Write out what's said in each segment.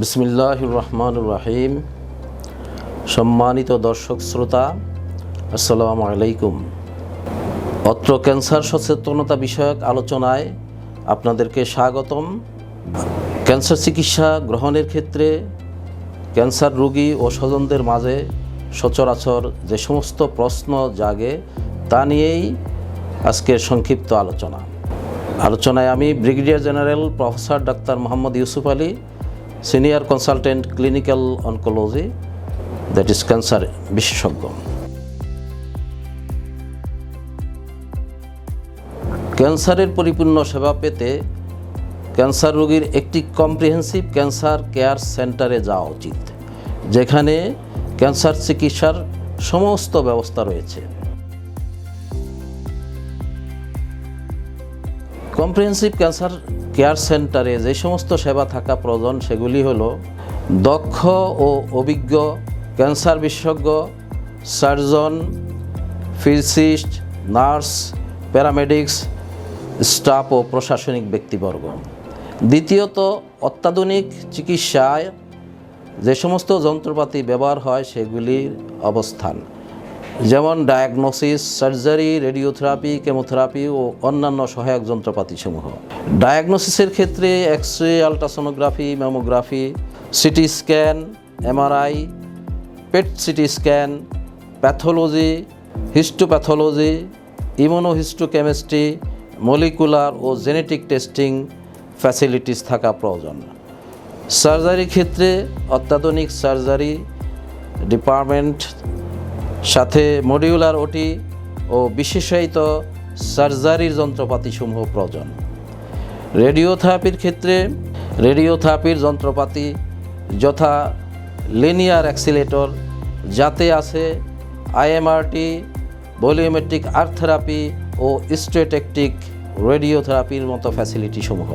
বিসমিল্লাহ রহমান রাহিম সম্মানিত দর্শক শ্রোতা, আসসালামু আলাইকুম। অত্র ক্যান্সার সচেতনতা বিষয়ক আলোচনায় আপনাদেরকে স্বাগতম। ক্যান্সার চিকিৎসা গ্রহণের ক্ষেত্রে ক্যান্সার রোগী ও স্বজনদের মাঝে সচরাচর যে সমস্ত প্রশ্ন জাগে তা নিয়েই আজকের সংক্ষিপ্ত আলোচনা। আলোচনায় আমি brigadier general professor doctor Mohammad Yusuf Ali senior consultant clinical oncology, that is cancer বিশেষজ্ঞ। ক্যান্সারের পরিপূর্ণ সেবা পেতে ক্যান্সার রোগীর একটি কম্প্রিহেন্সিভ ক্যান্সার কেয়ার সেন্টারে যাওয়া উচিত, যেখানে ক্যান্সার চিকিৎসার সমস্ত ব্যবস্থা রয়েছে। কম্প্রিহেন্সিভ ক্যান্সার কেয়ার সেন্টারে যে সমস্ত সেবা থাকা প্রয়োজন সেগুলি হলো দক্ষ ও অভিজ্ঞ ক্যান্সার বিশেষজ্ঞ surgeon physicist nurse paramedics staff ও প্রশাসনিক ব্যক্তিবর্গ। দ্বিতীয়ত, অত্যাধুনিক চিকিৎসায় যে সমস্ত যন্ত্রপাতি ব্যবহার হয় সেগুলির অবস্থান। যেমন ডায়াগনোসিস, সার্জারি, রেডিওথেরাপি, কেমোথেরাপি ও অন্যান্য সহায়ক যন্ত্রপাতিসমূহ। ডায়াগনোসিসের ক্ষেত্রে X ray ultrasonography, mammography, CT scan, MRI, PET CT scan, pathology, histopathology, immunohistochemistry, molecular ও জেনেটিক টেস্টিং ফ্যাসিলিটিস থাকা প্রয়োজন। সার্জারির ক্ষেত্রে অত্যাধুনিক সার্জারি ডিপার্টমেন্ট সাথে মডিউলার ওটি ও বিশেষায়িত সার্জারির যন্ত্রপাতিসমূহ প্রয়োজন। রেডিওথেরাপির ক্ষেত্রে রেডিওথেরাপির যন্ত্রপাতি যথা লিনিয়ার অ্যাক্সিলেটর, যাতে আছে আইএমআরটি, ভলিওমেট্রিক আর্ট থেরাপি ও স্ট্রেটেকটিক রেডিওথেরাপির মতো ফ্যাসিলিটিসমূহ।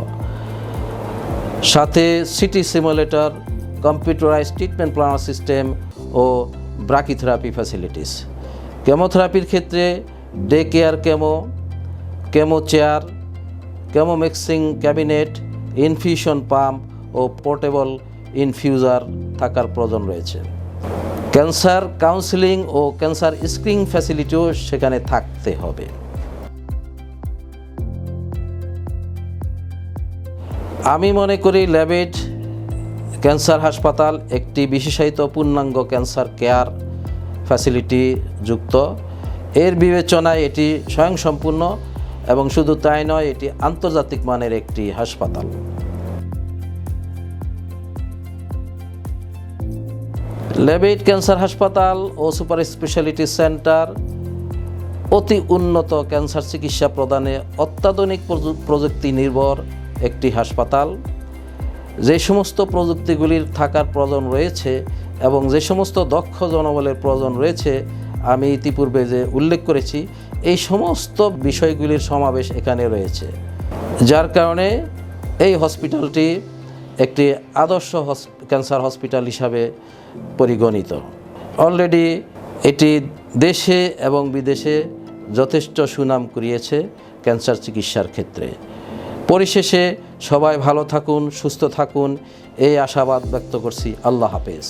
সাথে CT simulator computerise treatment planner system ও ব্রাকিথেরাপি ফ্যাসিলিটিস কেমোথেরাপির ক্ষেত্রে day care chemo chemo chair chemo mixing cabinet infusion pump ও পোর্টেবল ইনফিউজার থাকার প্রয়োজন রয়েছে। ক্যান্সার কাউন্সিলিং ও ক্যান্সার স্ক্রিনিং ফ্যাসিলিটিও সেখানে থাকতে হবে। আমি মনে করি ল্যাবেট ক্যান্সার হাসপাতাল, একটি বিশেষায়িত পূর্ণাঙ্গ ক্যান্সার কেয়ার ফ্যাসিলিটি যুক্ত। এর বিবেচনায় এটি স্বয়ংসম্পূর্ণ এবং শুধু তাই নয়, এটি আন্তর্জাতিক মানের একটি হাসপাতাল। লেবেট ক্যান্সার হাসপাতাল ও সুপার স্পেশালিটি সেন্টার অতি উন্নত ক্যান্সার চিকিৎসা প্রদানে অত্যাধুনিক প্রযু- প্রযুক্তি নির্ভর একটি হাসপাতাল। যে সমস্ত প্রযুক্তিগুলির থাকার প্রয়োজন রয়েছে এবং যে সমস্ত দক্ষ জনবলের প্রয়োজন রয়েছে, আমি ইতিপূর্বে যে উল্লেখ করেছি, এই সমস্ত বিষয়গুলির সমাবেশ এখানে রয়েছে। যার কারণে এই হসপিটালটি একটি আদর্শ ক্যান্সার হসপিটাল হিসাবে পরিগণিত। অলরেডি এটি দেশে এবং বিদেশে যথেষ্ট সুনাম কুড়িয়েছে ক্যান্সার চিকিৎসার ক্ষেত্রে। পরিশেষে সবাই ভালো থাকুন সুস্থ থাকুন এই আশাবাদ ব্যক্ত করছি। আল্লাহ হাফেজ।